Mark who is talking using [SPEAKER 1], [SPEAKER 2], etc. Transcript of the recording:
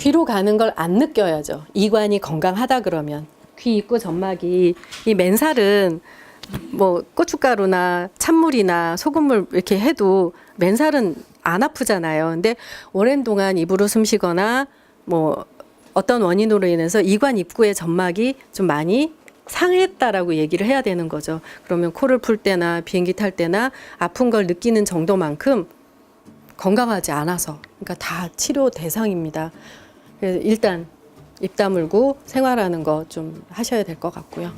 [SPEAKER 1] 귀로 가는 걸 안 느껴야죠. 이관이 건강하다 그러면 귀 입구 점막이 이 맨살은 뭐 고춧가루나 찬물이나 소금물 이렇게 해도 맨살은 안 아프잖아요. 근데 오랜 동안 입으로 숨 쉬거나 뭐 어떤 원인으로 인해서 이관 입구의 점막이 좀 많이 상했다라고 얘기를 해야 되는 거죠. 그러면 코를 풀 때나 비행기 탈 때나 아픈 걸 느끼는 정도만큼 건강하지 않아서 그러니까 다 치료 대상입니다. 그래서 일단 입 다물고 생활하는 거 좀 하셔야 될 것 같고요.